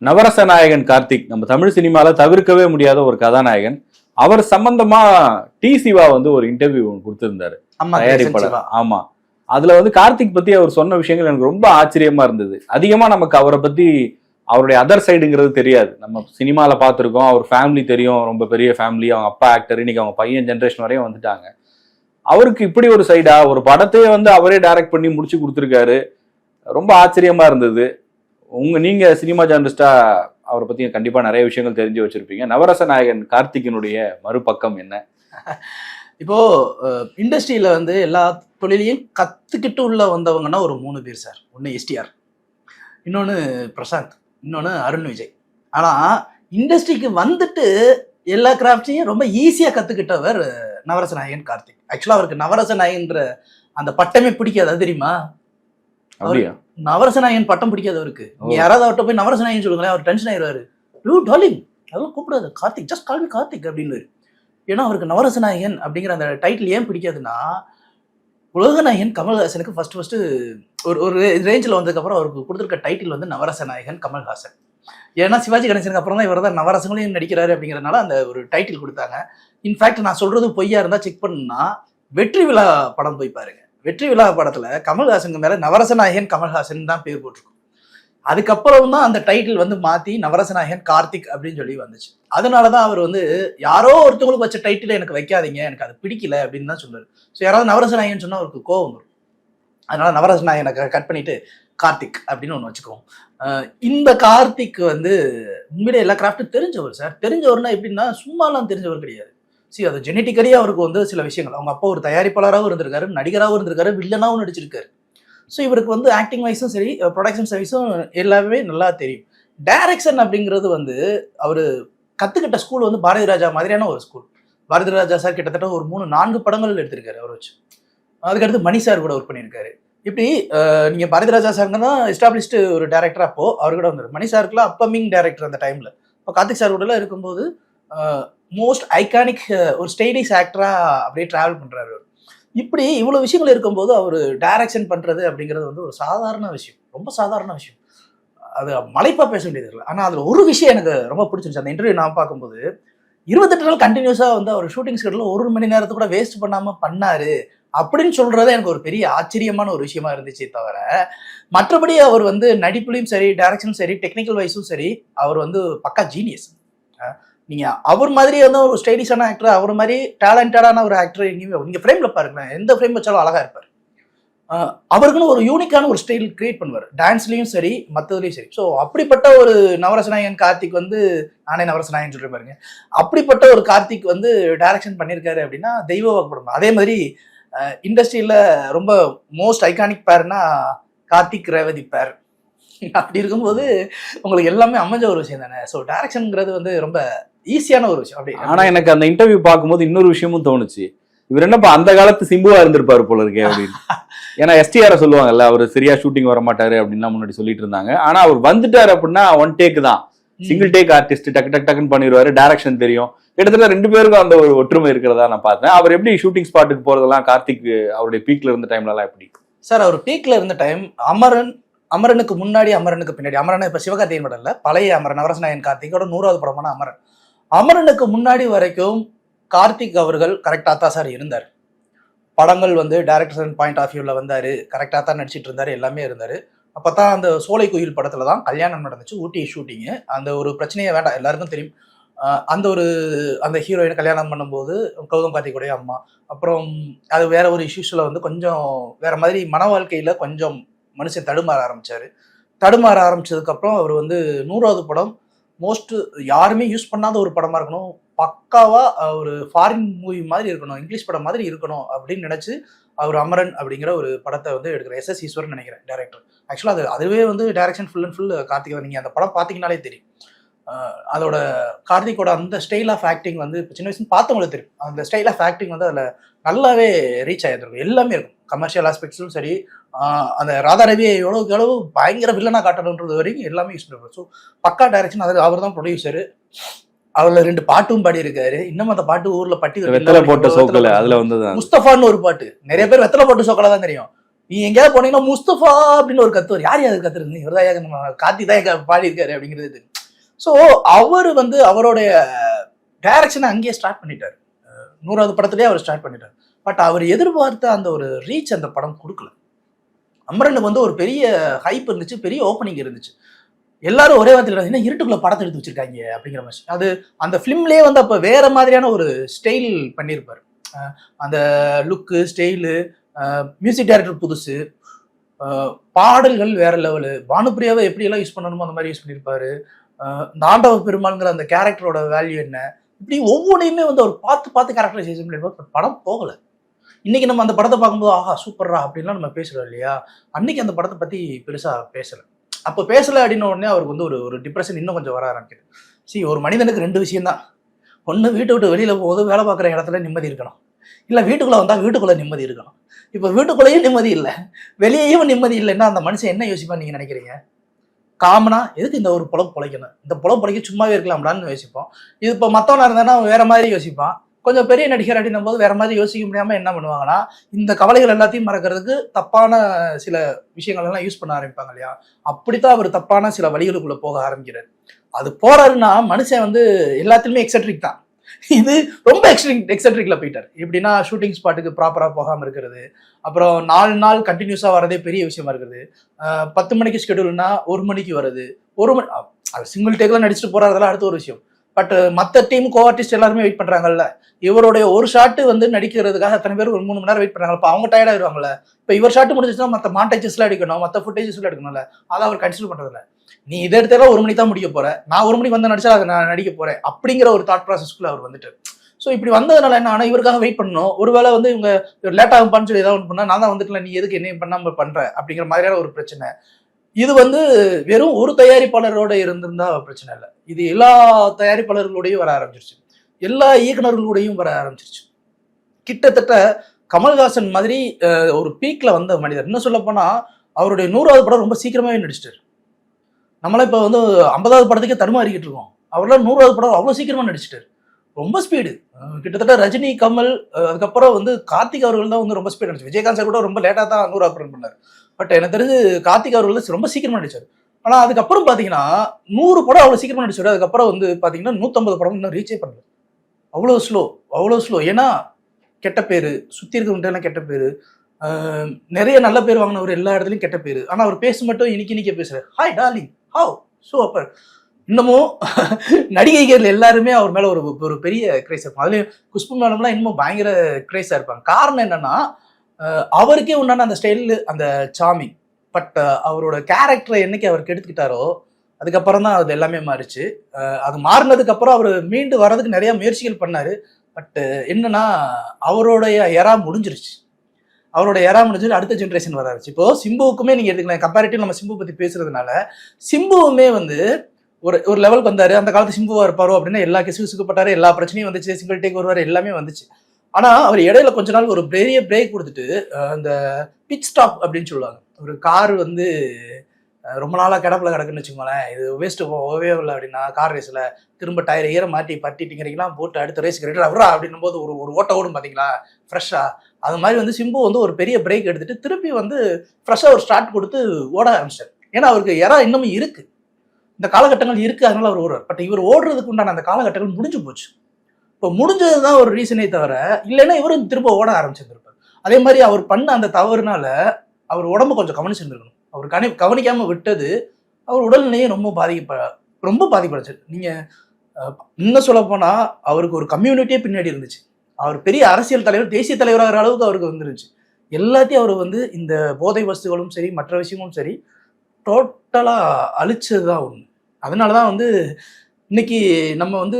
நவரச நாயகன் கார்த்திக் நம்ம தமிழ் சினிமால தவிர்க்கவே முடியாத ஒரு கதாநாயகன். அவர் சம்பந்தமா டி சிவா வந்து ஒரு இன்டர்வியூ கொடுத்திருந்தாரு. தயாரிப்பாளர். ஆமா. அதுல வந்து கார்த்திக் பத்தி அவர் சொன்ன விஷயங்கள் எனக்கு ரொம்ப ஆச்சரியமா இருந்தது. அதிகமா நமக்கு அவரை பத்தி அவருடைய அதர் சைடுங்கிறது தெரியாது. நம்ம சினிமால பார்த்திருக்கோம். அவர் ஃபேமிலி தெரியும். ரொம்ப பெரிய ஃபேமிலி அவங்க அப்பா ஆக்டர் இன்னைக்கு அவங்க பையன் ஜென்ரேஷன் வரையும் வந்துட்டாங்க. அவருக்கு இப்படி ஒரு சைடா ஒரு படத்தையே வந்து அவரே டைரக்ட் பண்ணி முடிச்சு கொடுத்துருக்காரு. ரொம்ப ஆச்சரியமா இருந்தது. உங்க நீங்க சினிமா ஜேர்னலிஸ்டா அவரை பத்தி கண்டிப்பா நிறைய விஷயங்கள் தெரிஞ்சு வச்சிருப்பீங்க. நவரச நாயகன் கார்த்திகனுடைய மறுபக்கம் என்ன? இப்போ இண்டஸ்ட்ரியில வந்து எல்லா தொழிலையும் கத்துக்கிட்டு உள்ள வந்தவங்கன்னா ஒரு மூணு பேர் சார். ஒன்று எஸ்டிஆர் இன்னொன்று பிரசாந்த் இன்னொன்று அருண் விஜய். ஆனா இண்டஸ்ட்ரிக்கு வந்துட்டு எல்லா கிராஃப்டையும் ரொம்ப ஈஸியாக கற்றுக்கிட்டவர் நவரச நாயகன் கார்த்திக். ஆக்சுவலாக அவருக்கு நவரச நாயகன்ற அந்த பட்டமே பிடிக்காதா தெரியுமா? அப்படியா? நவரச நாயகன் பட்டம் பிடிக்காது அவருக்கு. யாராவது அவர்கிட்ட போய் நவரச நாயகன் சொல்லுங்களேன் அவர் டென்ஷன் ஆயிடுவாரு. யூ டார்லிங் அதெல்லாம் கூப்பிடாது. Karthik just call me Karthik அப்படின்னு ஏன்னா அவருக்கு நவரச நாயகன் அப்படிங்கிற அந்த டைட்டில் ஏன் பிடிக்காதுன்னா உலகநாயகன் கமல்ஹாசனுக்கு ஃபர்ஸ்ட் ஃபர்ஸ்ட் ஒரு ஒரு ரேஞ்சில் வந்ததுக்கப்புறம் அவருக்கு கொடுத்துருக்க டைட்டில் வந்து நவரச நாயகன் கமல்ஹாசன். ஏன்னா சிவாஜி கணேசனுக்கு அப்புறம் தான் இவர் தான் நவரசங்களையும் நடிக்கிறாரு அப்படிங்கிறதுனால அந்த ஒரு டைட்டில் கொடுத்தாங்க. இன்ஃபேக்ட் நான் சொல்றது பொய்யா இருந்தால் செக் பண்ணுனா வெற்றி விழா படம் போய் பாருங்க. வெற்றி விழா படத்துல கமல்ஹாசனுக்கு மேல நவரசநாயகன் கமல்ஹாசன் தான் பேர் போட்டிருக்கும். அதுக்கப்புறம் தான் அந்த டைட்டில் வந்து மாத்தி நவரசநாயகன் கார்த்திக் அப்படின்னு சொல்லி வந்துச்சு. அதனாலதான் அவர் வந்து யாரோ ஒருத்தவங்களுக்கு வச்ச டைட்டில் எனக்கு வைக்காதீங்க எனக்கு அது பிடிக்கல அப்படின்னு தான் சொல்றாரு. ஸோ யாராவது நவரசநாயகன் சொன்னா அவருக்கு கோவம் வரும். அதனால நவரசநாயகனை கட் பண்ணிட்டு கார்த்திக் அப்படின்னு ஒன்று வச்சுக்குவோம். இந்த கார்த்திக் வந்து உண்மையிலே எல்லா கிராஃப்ட்டும் தெரிஞ்சவர் சார் தெரிஞ்சவர்னா எப்படின்னா சும்மாலாம் தெரிஞ்சவர் கிடையாது. சி அது ஜெனட்டிக்கலி அவருக்கு வந்து சில விஷயங்கள். அவங்க அப்பா ஒரு தயாரிப்பாளராகவும் இருந்திருக்காரு நடிகராகவும் இருந்திருக்காரு வில்லனாகவும் நடிச்சிருக்காரு. ஸோ இவருக்கு வந்து ஆக்டிங் வைஸும் சரி ப்ரொடக்ஷன் சர்வீஸும் எல்லாமே நல்லா தெரியும். டைரக்ஷன் அப்படிங்கிறது வந்து அவர் கற்றுக்கிட்ட ஸ்கூல் வந்து பாரதி ராஜா மாதிரியான ஒரு ஸ்கூல் பாரதி ராஜா சார் கிட்டத்தட்ட ஒரு மூணு நான்கு படங்கள் எடுத்திருக்காரு அவர் வச்சு. அதுக்கடுத்து மணி சார் கூட ஒர்க் பண்ணியிருக்காரு. இப்படி நீங்கள் பாரதி ராஜா சாருங்க தான் எஸ்டாப்ளிஷ்டு ஒரு டேரக்டர் அப்போ அவர் கூட வந்தார். மணி சாருக்குலாம் அப்பமிங் டேரக்டர் அந்த டைமில் இப்போ கார்த்திக் சார் கூடலாம் இருக்கும்போது மோஸ்ட் ஐகானிக் ஒரு ஸ்டைலிஷ் ஆக்டராக அப்படியே ட்ராவல் பண்ணுறாரு அவர். இப்படி இவ்வளோ விஷயங்கள் இருக்கும்போது அவர் டைரக்ஷன் பண்ணுறது அப்படிங்கிறது வந்து ஒரு சாதாரண விஷயம். ரொம்ப சாதாரண விஷயம். அது மலைப்பாக பேச வேண்டியது இல்லை. ஆனால் அதில் ஒரு விஷயம் எனக்கு ரொம்ப பிடிச்சிருந்துச்சு. அந்த இன்டர்வியூ நான் பார்க்கும்போது இருபத்தெட்டு நாள் கண்டினியூஸாக வந்து அவர் ஷூட்டிங் ஸ்கெட்டில் ஒரு மணி நேரத்தை கூட வேஸ்ட் பண்ணாமல் பண்ணார் அப்படின்னு சொல்றது எனக்கு ஒரு பெரிய ஆச்சரியமான ஒரு விஷயமா இருந்துச்சு தவிர மற்றபடி அவர் வந்து நடிப்புலையும் சரி டைரக்ஷனும் சரி டெக்னிக்கல் வைஸும் சரி அவர் வந்து பக்கா ஜீனியஸ் நீங்கள் அவர் மாதிரி வந்து ஒரு ஸ்டைலிஷான ஆக்டர் அவர் மாதிரி டேலண்டடான ஒரு ஆக்டர் எங்கேயுமே நீங்கள் ஃப்ரேமில் பாருங்களேன் எந்த ஃப்ரேம் வச்சாலும் அழகாக இருப்பார். அவருக்குன்னு ஒரு யூனிக்கான ஒரு ஸ்டைல் கிரியேட் பண்ணுவார். டான்ஸ்லேயும் சரி மற்றதுலேயும் சரி. ஸோ அப்படிப்பட்ட ஒரு நவரசநாயகன் கார்த்திக் வந்து நானே நவரசநாயகன் சொல்கிற பாருங்க. அப்படிப்பட்ட ஒரு கார்த்திக் வந்து டைரக்ஷன் பண்ணியிருக்காரு அப்படின்னா தெய்வ வாக்குப்படம் அதே மாதிரி இண்டஸ்ட்ரியில் ரொம்ப மோஸ்ட் ஐகானிக் பேர்னா கார்த்திக் ரேவதி பேர் அப்படி இருக்கும்போது உங்களுக்கு எல்லாமே அமைஞ்ச ஒரு விஷயம் தானே. ஸோ டேரக்ஷனுங்கிறது வந்து ரொம்ப ஈஸியான ஒரு விஷயம். அப்படி ஆனா எனக்கு அந்த இன்டர்வியூ பார்க்கும்போது இன்னொரு விஷயமும் தோணுச்சு. இவர் என்னப்பா அந்த காலத்து சிம்புவா இருந்திருப்பாரு போல இருக்கே அப்படின்னு. ஏன்னா எஸ்டிஆர் சொல்லுவாங்கல்ல அவர் சரியா ஷூட்டிங் வர மாட்டாரு அப்படின்லாம் முன்னாடி சொல்லிட்டு இருந்தாங்க. ஆனா அவர் வந்துட்டாரு அப்படின்னா ஒன் டேக் தான். சிங்கிள் டேக் ஆர்டிஸ்ட் டக்கு டக்கு டக்குன்னு பண்ணிடுவாரு டைரக்ஷன் தெரியும். கிட்டத்தட்ட ரெண்டு பேருக்கும் அந்த ஒரு ஒற்றுமை இருக்கிறதா நான் பார்த்தேன். அவர் எப்படி ஷூட்டிங் ஸ்பாட்டுக்கு போறதெல்லாம் கார்த்திக் அவருடைய பீக்ல இருந்த டைம்ல எல்லாம் எப்படி? சார் அவர் பீக்ல இருந்த டைம் அமரன் அமரனுக்கு முன்னாடி அமரனுக்கு பின்னாடி அமரன் இப்ப சிவகார்த்திகேயன் படம் இல்ல பழைய அமரன் நவரசநாயன் கார்த்திகோட நூறாவது படமான அமரன். அமரனுக்கு முன்னாடி வரைக்கும் கார்த்திக் அவர்கள் கரெக்டாக தான் சார் இருந்தார். படங்கள் வந்து டைரக்டர் பாயிண்ட் ஆஃப் வியூவில் வந்தார். கரெக்டாக தான் நடிச்சிட்டு இருந்தார். எல்லாமே இருந்தார். அப்போ தான் அந்த சோலை குயில் படத்தில் தான் கல்யாணம் நடந்துச்சு. ஊட்டி ஷூட்டிங்கு அந்த ஒரு பிரச்சனையே வேண்டாம். எல்லாருக்கும் தெரியும். அந்த ஒரு அந்த ஹீரோயினை கல்யாணம் பண்ணும்போது கௌதம் கார்த்திக்குடைய அம்மா. அப்புறம் அது வேற ஒரு இஷ்யூஸில் வந்து கொஞ்சம் வேற மாதிரி மன வாழ்க்கையில் கொஞ்சம் மனுஷன் தடுமாற ஆரம்பித்தார் தடுமாற ஆரம்பிச்சதுக்கப்புறம் அவர் வந்து நூறாவது படம் மோஸ்ட் யாருமே யூஸ் பண்ணாத ஒரு படமா இருக்கணும். பக்காவா ஒரு ஃபாரின் மூவி மாதிரி இருக்கணும். இங்கிலீஷ் படம் மாதிரி இருக்கணும் அப்படின்னு நினைச்சு அவர் அமரன் அப்படிங்கிற ஒரு படத்தை வந்து எடுக்கிற எஸ். எஸ். ஈஸ்வரன் நினைக்கிறேன் டேரக்டர் ஆக்சுவலாக அது அதுவே வந்து direction full and full Karthigai நீங்கள் அந்த படம் பார்த்தீங்கனாலே தெரியும். அதோட கார்த்திகோட அந்த ஸ்டைல் ஆஃப் ஆக்டிங் வந்து இப்ப சின்ன வயசுல பார்த்தவங்களுக்கு தெரியும். அந்த ஸ்டைல் ஆஃப் ஆக்டிங் வந்து அதில் நல்லாவே ரீச் ஆகிருக்கும் எல்லாமே இருக்கும். கமர்ஷியல் ஆஸ்பெக்ட்ஸும் சரி அந்த ராதா ரவியை எவ்வளவுக்கு எவ்வளவு பயங்கர வில்லனா காட்டணுன்றது வரைக்கும் எல்லாமே யூஸ் பண்ணுவார் ஸோ பக்கா டைரக்ஷன் அதில் அவர் தான் ப்ரொடியூசர் அவர்ல ரெண்டு பாட்டும் பாடி இருக்காரு இன்னும் அந்த பாட்டு ஊர்ல பட்டி வெத்தலை போட்ட சோக்கல அதுல வந்தது முஸ்தபான்னு ஒரு பாட்டு. நிறைய பேர் வெத்தலை போட்டு சோக்கலா தான் தெரியும். நீ எங்கேயாவது போனீங்கன்னா முஸ்தபா அப்படின்னு ஒரு கத்துவார் யார் யார் கத்துறது? இவர் தான் கார்த்தி தான் எங்க பாடியிருக்காரு அப்படிங்கிறது ஸோ அவர் வந்து அவருடைய டைரக்ஷனை அங்கேயே ஸ்டார்ட் பண்ணிட்டார். நூறாவது படத்துலேயே அவர் ஸ்டார்ட் பண்ணிட்டார். பட் அவர் எதிர்பார்த்த அந்த ஒரு ரீச் அந்த படம் கொடுக்கல. அமரனுக்கு வந்து ஒரு பெரிய ஹைப் இருந்துச்சு பெரிய ஓப்பனிங் இருந்துச்சு. எல்லாரும் ஒரே வார்த்தையில் என்ன இருட்டுக்குள்ள படத்தை எடுத்து வச்சிருக்காங்க அப்படிங்கிற மாதிரி. அது அந்த ஃபிலிம்லேயே வந்து அப்போ வேற மாதிரியான ஒரு ஸ்டைல் பண்ணியிருப்பார். அந்த லுக்கு ஸ்டைலு மியூசிக் டைரக்டர் புதுசு பாடல்கள் வேற லெவலு பானுப்பிரியாவை எப்படியெல்லாம் யூஸ் பண்ணணுமோ அந்த மாதிரி யூஸ் பண்ணியிருப்பாரு. அஹ் இந்த ஆண்டவ பெருமாள்ங்கிற அந்த கேரக்டரோட வேல்யூ என்ன? இப்படி ஒவ்வொன்றையுமே வந்து அவர் பார்த்து பார்த்து கேரக்டரைசேஷன் பண்ணியிருப்பார் பட் படம் போகலை. இன்னைக்கு நம்ம அந்த படத்தை பார்க்கும்போது ஆஹா சூப்பர்ரா அப்படின்லாம் நம்ம பேசுகிறோம் இல்லையா? அன்னைக்கு அந்த படத்தை பற்றி பெருசாக பேசலை. அப்போ பேசலை அப்படின்ன உடனே அவருக்கு வந்து ஒரு ஒரு டிப்ரெஷன் இன்னும் கொஞ்சம் வர ஆரம்பிக்குது. சரி ஒரு மனிதனுக்கு ரெண்டு விஷயம்தான். ஒன்று வீட்டை விட்டு வெளியில் போகும்போது வேலை பார்க்குற இடத்துல நிம்மதி இருக்கணும். இல்லை வீட்டுக்குள்ளே வந்தால் வீட்டுக்குள்ளே நிம்மதி இருக்கணும். இப்போ வீட்டுக்குள்ளேயும் நிம்மதி இல்லை. வெளியேயும் நிம்மதி இல்லைன்னா அந்த மனுஷன் என்ன யோசிப்பான்னு நீங்கள் நினைக்கிறீங்க? காமனா எதுக்கு இந்த ஒரு புலம் பிழைக்கணும்? இந்த புலம் பிழைக்க சும்மாவே இருக்கலாம்டான்னு யோசிப்போம். இது இப்போ மற்றவனா இருந்தானா வேற மாதிரி யோசிப்பான். கொஞ்சம் பெரிய நடிகர் அப்படின்னும் போது வேற மாதிரி யோசிக்க முடியாம என்ன பண்ணுவாங்கன்னா இந்த கவலைகள் எல்லாத்தையும் மறக்கிறதுக்கு தப்பான சில விஷயங்கள் எல்லாம் யூஸ் பண்ண ஆரம்பிப்பாங்க இல்லையா? அப்படித்தான் அவர் தப்பான சில வழிகளுக்குள்ள போக ஆரம்பிக்கிறார். அது போறாருன்னா மனுஷன் வந்து எல்லாத்துலயுமே எக்ஸட்ரிக் தான். இது ரொம்ப எக்ஸ்ட்ரிக் எக்ஸட்ரிக்ல போயிட்டார். எப்படின்னா ஷூட்டிங் ஸ்பாட்டுக்கு ப்ராப்பராக போகாமல் இருக்கிறது. அப்புறம் நாலு நாள் கண்டினியூஸாக வரதே பெரிய விஷயமா இருக்குது. பத்து மணிக்கு ஸ்கெடியூல்னா ஒரு மணிக்கு வருது. ஒரு மணி சிங்கிள் டேக்கில் நடிச்சுட்டு போகிறதெல்லாம் அடுத்த ஒரு விஷயம். பட் மற்ற டீம் கோ ஆர்டிஸ்ட் எல்லாருமே வெயிட் பண்றாங்கல்ல. இவருடைய ஒரு ஷாட்டு வந்து நடிக்கிறதுக்காக அத்தனை பேர் ஒரு மூணு மணி நேரம் வெயிட் பண்றாங்க இப்போ அவங்க டயர்ட் ஆயிடுவாங்கல்ல இப்போ இவர் ஷாட்டு முடிஞ்சிச்சுன்னா மற்ற மாண்டேஜஸ்லாம் எடுக்கணும் மற்ற ஃபுட்டேஜஸ்லாம் எடுக்கணும்ல. அதை அவர் கன்சிடர் பண்றதில்ல. நீ இதை எடுத்தாலும் ஒரு மணி தான் முடிக்க போற. நான் ஒரு மணிக்கு வந்து நடிச்சா அதை நான் நடிக்க போறேன் அப்படிங்கிற ஒரு தாட் ப்ராசஸ்க்குள்ள அவர் வந்துட்டு ஸோ இப்படி வந்ததுனால என்ன ஆனால் இவருக்காக வெயிட் பண்ணணும். ஒருவேளை வந்து இவங்க லேட் ஆகும்பான்னு சொல்லி ஏதாவது ஒன்று பண்ணா நான் தான் வந்துட்டுல நீ எதுக்கு என்ன பண்ணாம பண்ற? அப்படிங்கிற மாதிரியான ஒரு பிரச்சனை. இது வந்து வெறும் ஒரு தயாரிப்பாளரோட இருந்திருந்தா பிரச்சனை இல்லை. இது எல்லா தயாரிப்பாளர்களோடையும் வர ஆரம்பிச்சிருச்சு. எல்லா இயக்குநர்களோடையும் வர ஆரம்பிச்சிருச்சு. கிட்டத்தட்ட கமல்ஹாசன் மாதிரி ஒரு பீக்ல வந்த மனிதர். இன்னும் சொல்ல போனா அவருடைய நூறாவது படம் ரொம்ப சீக்கிரமாவே நடிச்சிட்டாரு. நம்மளாம் இப்போ வந்து ஐம்பதாவது படத்துக்கே தடுமாறிக்கிட்டு இருக்கோம். அவர்லாம் நூறாவது படம் அவ்வளோ சீக்கிரமாக நடிச்சிட்டாரு. ரொம்ப ஸ்பீடு. கிட்டத்தட்ட ரஜினி கமல் அதுக்கப்புறம் வந்து கார்த்திக் அவர்கள் தான் வந்து ரொம்ப ஸ்பீட் நடிச்சு விஜயகாந்த் சார் கூட ரொம்ப லேட்டாக தான் நூறாவது படம் பண்ணார். பட் எனக்கு தெரிஞ்சு கார்த்திக் அவர்கள் ரொம்ப சீக்கிரமாக நடிச்சார். ஆனா அதுக்கப்புறம் பாத்தீங்கன்னா நூறு படம் அவ்வளவு சீக்கிரமா நடிச்சுட்டு அதுக்கப்புறம் வந்து பாத்தீங்கன்னா நூத்தம்பது படம் இன்னும் ரீச்சே பண்ணல. அவ்வளோ ஸ்லோ அவ்வளோ ஸ்லோ ஏன்னா கெட்ட பேர் சுற்றி இருக்கிறவங்கலாம் எல்லாம் கெட்ட பேர் நிறைய நல்ல பேர் வாங்கினவர் எல்லா இடத்துலையும் கெட்ட பேர். ஆனால் அவர் பேச மட்டும் இன்னைக்கு இன்னைக்கு பேசுறாரு. ஹாய் டார்லிங் ஹவ் சூப்பர் இன்னமும் நடிகைகள் எல்லாருமே அவர் மேலே ஒரு ஒரு பெரிய கிரேஸ் இருப்பாங்க. அதுலேயும் குஷ்பு மேடம்லாம் இன்னமும் பயங்கர கிரேஸாக இருப்பாங்க. காரணம் என்னன்னா அவருக்கே உண்டான அந்த ஸ்டைலு அந்த சாமி பட் அவரோட கேரக்டரை என்னைக்கு அவர் கெடுத்துக்கிட்டாரோ அதுக்கப்புறம் தான் அது எல்லாமே மாறிச்சு. அது மாறினதுக்கப்புறம் அவர் மீண்டு வர்றதுக்கு நிறையா முயற்சிகள் பண்ணார். பட் என்னன்னா அவருடைய எரா முடிஞ்சிருச்சு. அவரோட எரா முடிஞ்சு அடுத்த ஜென்ரேஷன் வராச்சு இப்போது இப்போ சிம்புவுக்குமே நீங்கள் எடுத்துக்கலாம். கம்பேரிட்டிவ் நம்ம சிம்பு பற்றி பேசுறதுனால சிம்புவுமே வந்து ஒரு ஒரு லெவலுக்கு வந்தார். அந்த காலத்து சிம்புவாக இருப்பாரோ அப்படின்னா எல்லா கிசுகிசுக்கப்பட்டாரு எல்லா பிரச்சனையும் வந்துச்சு. சிங்கிள் டேக் வருவார். எல்லாமே வந்துச்சு. ஆனால் அவர் இடையில கொஞ்ச நாள் ஒரு பெரிய பிரேக் கொடுத்துட்டு அந்த பிச் ஸ்டாப் அப்படின்னு சொல்லுவாங்க. ஒரு கார் வந்து ரொம்ப நாளாக கிடப்புல கிடக்குன்னு வச்சுக்கோங்களேன். இது வேஸ்ட்டு ஓவே இல்லை அப்படின்னா கார் ரேஸில் திரும்ப டயர் ஈர மாட்டி பட்டிட்டிங்கிறீங்களா? போட்டு அடுத்த ரேஸ்க்கு ரெடி அவரா அப்படின்னும் போது ஒரு ஒரு ஓட்ட ஓடும் பார்த்தீங்களா ஃப்ரெஷ்ஷாக அது மாதிரி வந்து சிம்பு வந்து ஒரு பெரிய பிரேக் எடுத்துட்டு திருப்பி வந்து ஃப்ரெஷ்ஷாக ஒரு ஸ்டார்ட் கொடுத்து ஓட ஆரம்பிச்சார். ஏன்னா அவருக்கு இறா இன்னமும் இருக்குது இந்த காலகட்டங்கள் இருக்குது அதனால அவர் ஓடுறார். பட் இவர் ஓடுறதுக்கு உண்டான அந்த காலகட்டங்கள் முடிஞ்சு போச்சு. இப்போ முடிஞ்சது தான் ஒரு ரீசனே தவிர இல்லைன்னா இவரும் திரும்ப ஓட ஆரம்பிச்சிருந்திருப்பார். அதே மாதிரி அவர் பண்ண அந்த தவறுனால அவர் உடம்ப கொஞ்சம் கவனிச்சிருந்துருக்கணும். அவர் கணி கவனிக்காமல் விட்டது அவர் உடல்நிலையை ரொம்ப பாதிக்க ரொம்ப பாதிப்படைச்சு நீங்கள் இன்னும் சொல்ல போனால் அவருக்கு ஒரு கம்யூனிட்டியே பின்னாடி இருந்துச்சு. அவர் பெரிய அரசியல் தலைவர் தேசிய தலைவராகிற அளவுக்கு அவருக்கு வந்துருந்துச்சு. எல்லாத்தையும் அவர் வந்து இந்த போதை வஸ்துகளும் சரி மற்ற விஷயங்களும் சரி டோட்டலாக அழிச்சது தான் ஒன்று அதனால தான் வந்து இன்னைக்கு நம்ம வந்து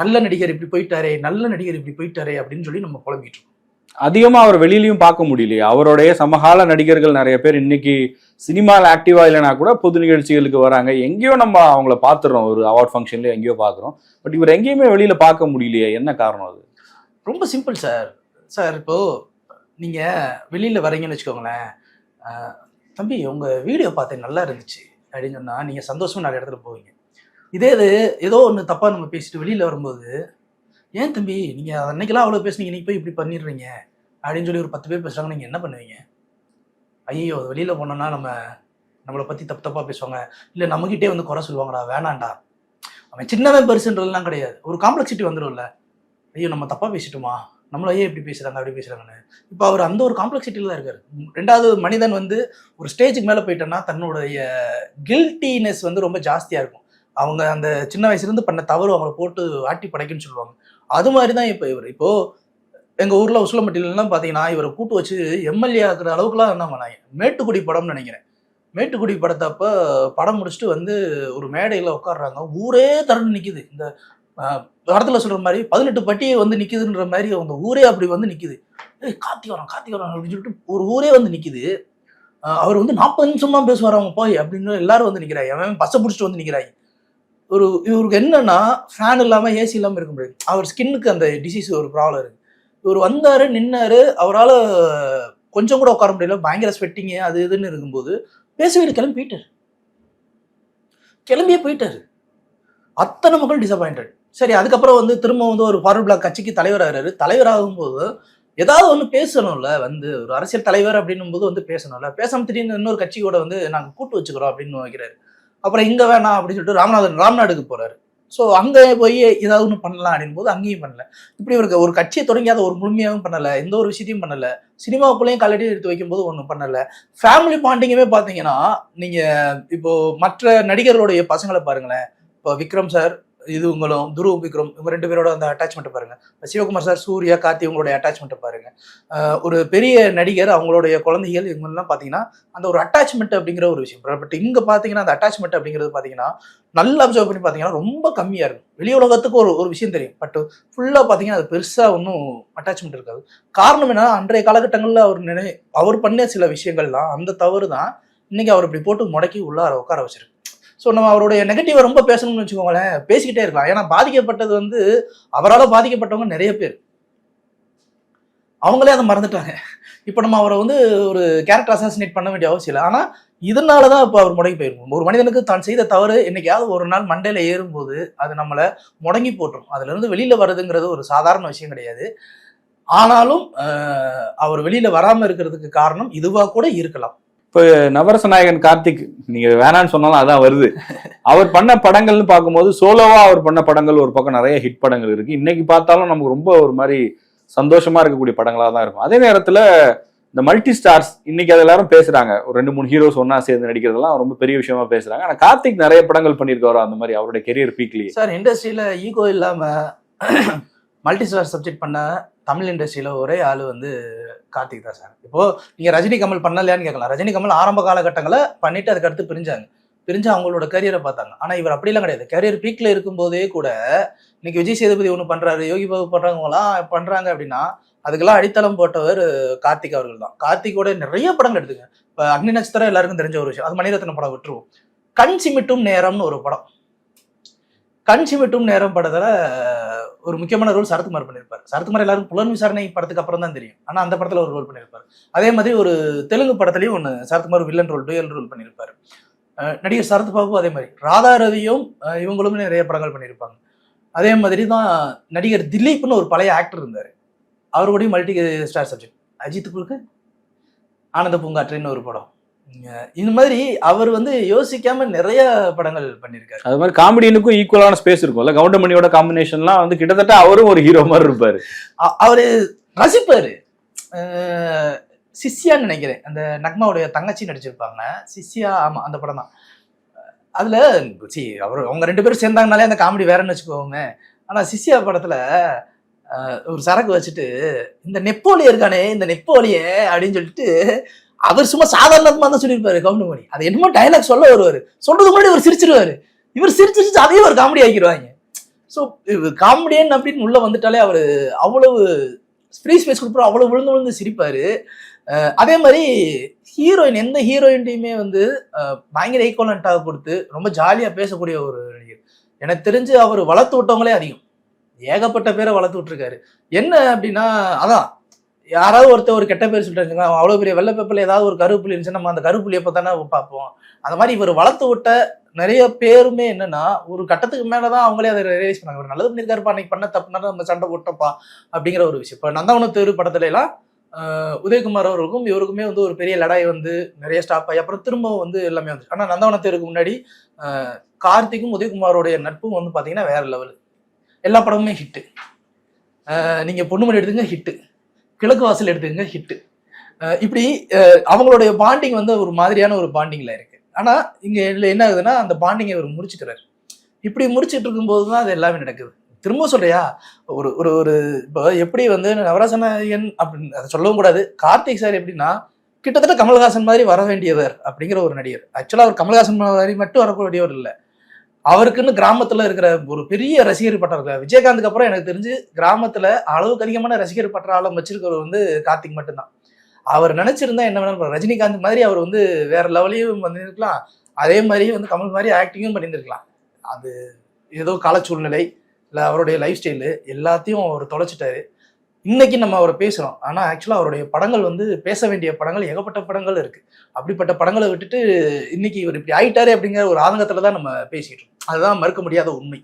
நல்ல நடிகர் இப்படி போயிட்டாரே நல்ல நடிகர் இப்படி போயிட்டாரே அப்படின்னு சொல்லி நம்ம புலம்பிட்டு இருக்கோம். அதிகமாக அவர் வெளியிலையும் பார்க்க முடியலையே. அவருடைய சமகால நடிகர்கள் நிறைய பேர் இன்னைக்கு சினிமாவில் ஆக்டிவா இல்லைனா கூட பொது நிகழ்ச்சிகளுக்கு வராங்க. எங்கேயோ நம்ம அவங்கள பார்த்துறோம் ஒரு அவார்ட் ஃபங்க்ஷன்ல எங்கேயோ பார்க்குறோம். பட் இவர் எங்கேயுமே வெளியில் பார்க்க முடியலையே. என்ன காரணம் அது? ரொம்ப சிம்பிள் சார் சார் இப்போது நீங்கள் வெளியில் வரீங்கன்னு வச்சுக்கோங்களேன். தம்பி உங்கள் வீடியோ பார்த்தேன் நல்லா இருந்துச்சு அப்படின்னு சொன்னால் நீங்கள் சந்தோஷமாக நிறைய இடத்துல போவீங்க. இதே இது ஏதோ ஒன்று தப்பாக நம்ம பேசிட்டு வெளியில் வரும்போது ஏன் தம்பி? நீங்கள் அன்னைக்கெல்லாம் அவ்வளோ பேசுனீங்க. இன்னைக்கு போய் இப்படி பண்ணிடுறீங்க. அப்படின்னு சொல்லி ஒரு பத்து பேர் பேசுகிறாங்க நீங்கள் என்ன பண்ணுவீங்க? ஐயோ வெளியில் போனோன்னா நம்ம நம்மளை பற்றி தப்பு தப்பாக பேசுவாங்க. இல்லை நம்மகிட்டே வந்து குறை சொல்லுவாங்கடா வேணாண்டா அவன் சின்னவன் பெருசுன்றதுலாம் கிடையாது. ஒரு காம்ப்ளெக்சிட்டி வந்துடும்ல ஐயோ நம்ம தப்பாக பேசிட்டோமா? நம்மள ஐயோ இப்படி பேசுகிறாங்க அப்படி பேசுகிறாங்கன்னு இப்போ அவர் அந்த ஒரு காம்ப்ளெக்சிட்டியில் தான் இருக்கார். ரெண்டாவது மனிதன் வந்து ஒரு ஸ்டேஜுக்கு மேலே போயிட்டோன்னா தன்னுடைய கில்ட்டினஸ் வந்து ரொம்ப ஜாஸ்தியாக இருக்கும். அவங்க அந்த சின்ன வயசுலேருந்து பண்ண தவறு அவங்கள போட்டு ஆட்டி படைக்குன்னு சொல்லுவாங்க. அது மாதிரி தான் இப்போ இவர். இப்போது எங்கள் ஊரில் உசிலம்பட்டியிலலாம் பார்த்தீங்கன்னா இவரை கூட்டு வச்சு எம்எல்ஏ ஆக்குற அளவுக்குலாம் என்ன பண்ணாங்க? மேட்டுக்குடி படம்னு நினைக்கிறேன். மேட்டுக்குடி படத்தப்ப படம் முடிச்சுட்டு வந்து ஒரு மேடையில் உட்காடுறாங்க ஊரே திரண்டு நிற்கிது இந்த படத்தில் சொல்கிற மாதிரி பதினெட்டு பட்டியை வந்து நிற்கிதுன்ற மாதிரி அவங்க ஊரே அப்படி வந்து நிற்கிது ஏய் கார்த்தி வரான் அப்படின்னு சொல்லிட்டு ஒரு ஊரே வந்து நிற்கிது அவர் வந்து நாற்பது நிமிஷம் தான் பேசுவார் அவங்க போய் அப்படின்னு எல்லாரும் வந்து நிற்கிறாங்க அவன் பஸ்ஸை பிடிச்சிட்டு வந்து நிற்கிறாங்க ஒரு இவருக்கு என்னன்னா ஃபேன் இல்லாம ஏசி இல்லாம இருக்க முடியாது. அவர் ஸ்கின்னுக்கு அந்த டிசீஸ் ஒரு ப்ராப்ளம் இருக்கு. இவர் வந்தாரு நின்னாரு அவரால் கொஞ்சம் கூட உட்கார முடியல. பயங்கர ஸ்வெட்டிங்கு அது இதுன்னு இருக்கும்போது பேசுவீடு கிளம்பி போயிட்டாரு. கிளம்பியே போயிட்டாரு. அத்தனை மக்கள் டிசப்பாயிண்டட் சரி அதுக்கப்புறம் வந்து திரும்ப வந்து ஒரு ஃபார்வர்ட் பிளாக் கட்சிக்கு தலைவர் ஆகிறாரு. தலைவர் ஆகும்போது ஏதாவது ஒன்று பேசணும்ல வந்து ஒரு அரசியல் தலைவர் அப்படின்னும் போது வந்து பேசணும்ல. பேசாமல் திடீர்னு இன்னொரு கட்சி கூட வந்து நாங்கள் கூட்டு வச்சுக்கிறோம் அப்படின்னு வைக்கிறாரு. அப்புறம் இங்கே வேணாம் அப்படின்னு சொல்லிட்டு ராமநாதன் ராம்நாடுக்கு போகிறாரு ஸோ அங்கே போய் ஏதாவது ஒன்று பண்ணலாம் அப்படின் போது அங்கேயும் பண்ணல. இப்படி இவருக்கு ஒரு கட்சியை தொடங்கியாத ஒரு முழுமையாகவும் பண்ணலை. எந்த ஒரு விஷயத்தையும் பண்ணலை. சினிமாவுக்குள்ளேயும் கல்லடி எடுத்து வைக்கும்போது ஒன்றும் பண்ணலை. ஃபேமிலி பாண்டிங்குமே பார்த்தீங்கன்னா நீங்கள் இப்போது மற்ற நடிகர்களுடைய பசங்களை பாருங்களேன். இப்போ விக்ரம் சார் இது உங்களும் துருவ் விக்ரம் இவங்க ரெண்டு பேரோட அந்த அட்டாச்மெண்ட்டை பாருங்க. சிவகுமார் சார் சூர்யா கார்த்தி இவங்களுடைய அட்டாச்மெண்ட்டை பாருங்க. ஒரு பெரிய நடிகர் அவங்களுடைய குழந்தைகள் இவங்கெல்லாம் பார்த்தீங்கன்னா அந்த ஒரு அட்டாச்மெண்ட் அப்படிங்கிற ஒரு விஷயம். பட் இங்கே பார்த்தீங்கன்னா அந்த அட்டாச்மெண்ட் அப்படிங்கிறது பார்த்தீங்கன்னா நல்லா அப்சர்வ் பண்ணி பார்த்தீங்கன்னா ரொம்ப கம்மியாக இருக்கும். வெளி உலகத்துக்கு ஒரு ஒரு விஷயம் தெரியும். பட் ஃபுல்லாக பார்த்தீங்கன்னா அது பெருசாக ஒன்றும் அட்டாச்மெண்ட் இருக்காது. காரணம் என்னன்னா அன்றைய காலகட்டங்களில் அவர் நினை அவர் பண்ண சில விஷயங்கள்லாம் அந்த தவறு தான் இன்னைக்கு அவர் இப்படி போட்டு முடக்கி உள்ளார உட்கார வச்சிருக்கு. ஸோ நம்ம அவருடைய நெகட்டிவை ரொம்ப பேசணும்னு வச்சுக்கோங்களேன் பேசிக்கிட்டே இருக்கலாம். ஏன்னா பாதிக்கப்பட்டது வந்து அவரால் பாதிக்கப்பட்டவங்க நிறைய பேர். அவங்களே அதை மறந்துட்டாங்க. இப்போ நம்ம அவரை வந்து ஒரு கேரக்டர் அசாசினேட் பண்ண வேண்டிய அவசியம் இல்லை. ஆனால் இதனால தான் இப்போ அவர் முடங்கி போயிருக்கும். ஒரு மனிதனுக்கு தான் செய்த தவறு என்னைக்காவது ஒரு நாள் மண்டையில் ஏறும்போது அது நம்மளை முடங்கி போட்டுரும். அதுலேருந்து வெளியில் வருதுங்கிறது ஒரு சாதாரண விஷயம் கிடையாது. ஆனாலும் அவர் வெளியில் வராமல் இருக்கிறதுக்கு காரணம் இதுவாக கூட இருக்கலாம். நவரச நாயகன் கார்த்திக் நீங்க வேணான்னு சொன்னாலும் அதான் வருது. அவர் பண்ண படங்கள்னு பார்க்கும்போது சோலோவா அவர் பண்ண படங்கள் ஒரு பக்கம் நிறைய ஹிட் படங்கள் இருக்கு. இன்னைக்கு பார்த்தாலும் நமக்கு ரொம்ப ஒரு மாதிரி சந்தோஷமா இருக்கக்கூடிய படங்களா தான் இருக்கும். அதே நேரத்துல இந்த மல்டி ஸ்டார்ஸ் இன்னைக்கு அது எல்லாரும் பேசுறாங்க. ஒரு ரெண்டு மூணு ஹீரோஸ் ஒன்னா சேர்ந்து நடிக்கிறதெல்லாம் ரொம்ப பெரிய விஷயமா பேசுறாங்க. ஆனா கார்த்திக் நிறைய படங்கள் பண்ணியிருக்காரு அந்த மாதிரி அவருடைய கெரியர் பீக்லி சார் இண்டஸ்ட்ரியில் ஈகோ இல்லாமல் மல்டி ஸ்டார் சப்ஜெக்ட் பண்ண தமிழ் இண்டஸ்ட்ரியில் ஒரே ஆள் வந்து கார்த்திக் தான் சார். இப்போது நீங்கள் ரஜினி கமல் பண்ணலையான்னு கேட்கலாம். ரஜினி கமல் ஆரம்ப காலகட்டங்களை பண்ணிட்டு அதுக்கடுத்து பிரிஞ்சாங்க. பிரிஞ்சு அவங்களோட கரியரை பார்த்தாங்க. ஆனால் இவர் அப்படிலாம் கிடையாது. கரியர் பீக்கில் இருக்கும்போதே கூட இன்னைக்கு விஜய் சேதுபதி ஒன்று பண்ணுறாரு யோகி பாபு பண்ணுறவங்களாம் பண்ணுறாங்க அப்படின்னா அதுக்கெல்லாம் அடித்தளம் போட்டவர் கார்த்திக் அவர்கள் தான். கார்த்திகோட நிறைய படங்கள் எடுத்துங்க இப்போ அக்னி நட்சத்திரம் எல்லாருக்கும் தெரிஞ்ச ஒரு விஷயம். அது மணிரத்ன படம் விட்டுருவோம். கண் சிமிட்டும் நேரம்னு ஒரு படம். கண் சிமிட்டும் நேரம் படத்தில் ஒரு முக்கியமான ரோல் சரத்குமார் பண்ணியிருப்பார். சரத்குமார் எல்லாருக்கும் புலன் விசாரணை படத்துக்கு அப்புறம் தான் தெரியும். ஆனால் அந்த படத்தில் ஒரு ரோல் பண்ணியிருப்பார். அதே மாதிரி ஒரு தெலுங்கு படத்துலையும் ஒன்று Sarathkumar villain role dual role பண்ணியிருப்பார். நடிகர் சரத் பாபு அதே மாதிரி. ராதா ரவியும் இவங்களும் நிறைய படங்கள் பண்ணியிருப்பாங்க. அதே மாதிரி தான் நடிகர் திலீப்னு ஒரு பழைய ஆக்டர் இருந்தார். அவருடைய மல்டி ஸ்டார் சப்ஜெக்ட் அஜித் குழுக்கு ஆனந்த பூங்காற்றின்னு ஒரு படம். இந்த மாதிரி அவர் வந்து யோசிக்காம நிறைய படங்கள் பண்ணியிருக்காரு. அது மாதிரி காமெடியனுக்கும் ஈக்குவலான ஸ்பேஸ் இருக்கும்ல. கவுண்டமணியோட காம்பினேஷன்லாம் வந்து கிட்டத்தட்ட அவரும் ஒரு ஹீரோ மாதிரி இருப்பாரு. அவரு ரசிப்பாரு. சிஷ்யான்னு நினைக்கிறேன். அந்த நக்மாவுடைய தங்கச்சி நடிச்சிருப்பாங்க. சிஷ்யா ஆமா அந்த படம் தான். அதுல சி அவர் அவங்க ரெண்டு பேரும் சேர்ந்தாங்கனாலே அந்த காமெடி வேறன்னு வச்சுக்கோங்க ஆனா சிஷ்யா படத்துல ஒரு சரக்கு வச்சுட்டு இந்த நெப்போலி இருக்கானே இந்த நெப்போலியே அப்படின்னு சொல்லிட்டு அவர் சும்மா சாதாரணமா தான் சொல்லியிருப்பாரு கவுண்டமணி. அது என்னமோ டைலாக் சொல்ல வருவார். சொல்றதுக்கு முன்னாடி இவர் சிரிச்சிருவாரு. இவர் சிரிச்சு சிரிச்சு அதையும் ஒரு காமெடி ஆக்கிடுவாங்க. ஸோ காமெடியன் அப்படின்னு உள்ள வந்துட்டாலே அவர் அவ்வளவு ஃப்ரீ ஸ்பேஸ் கொடுப்பாரு அவ்வளோ விழுந்து விழுந்து சிரிப்பார். அதே மாதிரி ஹீரோயின் எந்த ஹீரோயின்டையுமே வந்து பயங்கர ஈக்குவலண்ட்டாக கொடுத்து ரொம்ப ஜாலியாக பேசக்கூடிய ஒரு நடிகர். எனக்கு தெரிஞ்சு அவர் வளர்த்து விட்டவங்களே அதிகம். ஏகப்பட்ட பேரை வளர்த்து விட்டுருக்காரு. என்ன அப்படின்னா அதான் யாராவது ஒருத்தர் ஒரு கெட்ட பேர் சொல்லிட்டு அவ்வளோ பெரிய வெள்ளப்பேப்பில் ஏதாவது ஒரு கருப்புள்ளி இருந்துச்சு நம்ம அந்த கருப்புள்ளியை எப்போ தானே பார்ப்போம். அந்த மாதிரி இவர் வளர்த்து விட்ட நிறைய பேருமே என்னன்னா ஒரு கட்டத்துக்கு மேலே தான் அவங்களே அதை ரியலைஸ் பண்ணாங்க. ஒரு நல்லது பண்ணியிருக்காருப்பா அன்னைக்கு பண்ண தப்புனா நம்ம சண்டை போட்டப்பா அப்படிங்கிற ஒரு விஷயம். இப்போ நந்தவன தெரு படத்துல எல்லாம் உதயகுமார் அவர்களுக்கும் இவருக்குமே வந்து ஒரு பெரிய லடாய் வந்து நிறைய ஸ்டாப் ஆகி அப்புறம் திரும்பவும் வந்து எல்லாமே வந்துச்சு. ஆனால் நந்தவனத்திற்கு முன்னாடி கார்த்திக்கும் உதயகுமாரோடைய நட்பும் வந்து பார்த்தீங்கன்னா வேற லெவல் எல்லா படமுமே ஹிட்டு நீங்கள் பொண்ணுமணி எடுத்துங்க ஹிட்டு கிழக்கு வாசல் எடுத்துக்கங்க ஹிட்டு இப்படி அவங்களுடைய பாண்டிங் வந்து ஒரு மாதிரியான ஒரு பாண்டிங்கில் இருக்கு. ஆனால் இங்கே இதில் என்ன ஆகுதுன்னா அந்த பாண்டிங்கை இவர் முடிச்சுக்கிறாரு இப்படி முடிச்சிட்டு இருக்கும்போது தான் அது எல்லாமே நடக்குது. திரும்ப சொல்றியா? ஒரு ஒரு ஒரு இப்போ எப்படி வந்து நவரசனாயன் அப்படின்னு அதை சொல்லவும் கூடாது. கார்த்திக் சார் எப்படின்னா கிட்டத்தட்ட கமல்ஹாசன் மாதிரி வர வேண்டியவர் அப்படிங்கிற ஒரு நடிகர். ஆக்சுவலாக அவர் கமல்ஹாசன் மாதிரி மட்டும் வரக்கூடியவர் இல்லை. அவருக்குன்னு கிராமத்துல இருக்கிற ஒரு பெரிய ரசிகர் பட்டாளம் விஜயகாந்துக்கு அப்புறம் எனக்கு தெரிஞ்சு கிராமத்துல அளவுக்கு அதிகமான ரசிகர் பட்டாளம் வச்சிருக்கிறவர் வந்து கார்த்திக் மட்டும்தான். அவர் நினைச்சிருந்தா என்ன வேணாலும் ரஜினிகாந்த் மாதிரி அவர் வந்து வேற லெவலையும் பண்ணியிருக்கலாம் அதே மாதிரி வந்து கமல் மாதிரி ஆக்டிங்கும் பண்ணியிருந்திருக்கலாம் அது ஏதோ கால சூழ்நிலை இல்லை அவருடைய லைஃப் ஸ்டைலு எல்லாத்தையும் அவர் தொலைச்சிட்டாரு. இன்னைக்கு நம்ம அவரை பேசுகிறோம் ஆனால் ஆக்சுவலாக அவருடைய படங்கள் வந்து பேச வேண்டிய படங்கள் ஏகப்பட்ட படங்கள் இருக்கு. அப்படிப்பட்ட படங்களை விட்டுட்டு இன்னைக்கு இவர் இப்படி ஆயிட்டாரு அப்படிங்கிற ஒரு ஆதங்கத்தில் தான் நம்ம பேசிட்டு இருக்கோம். அதுதான் மறுக்க முடியாத உண்மை.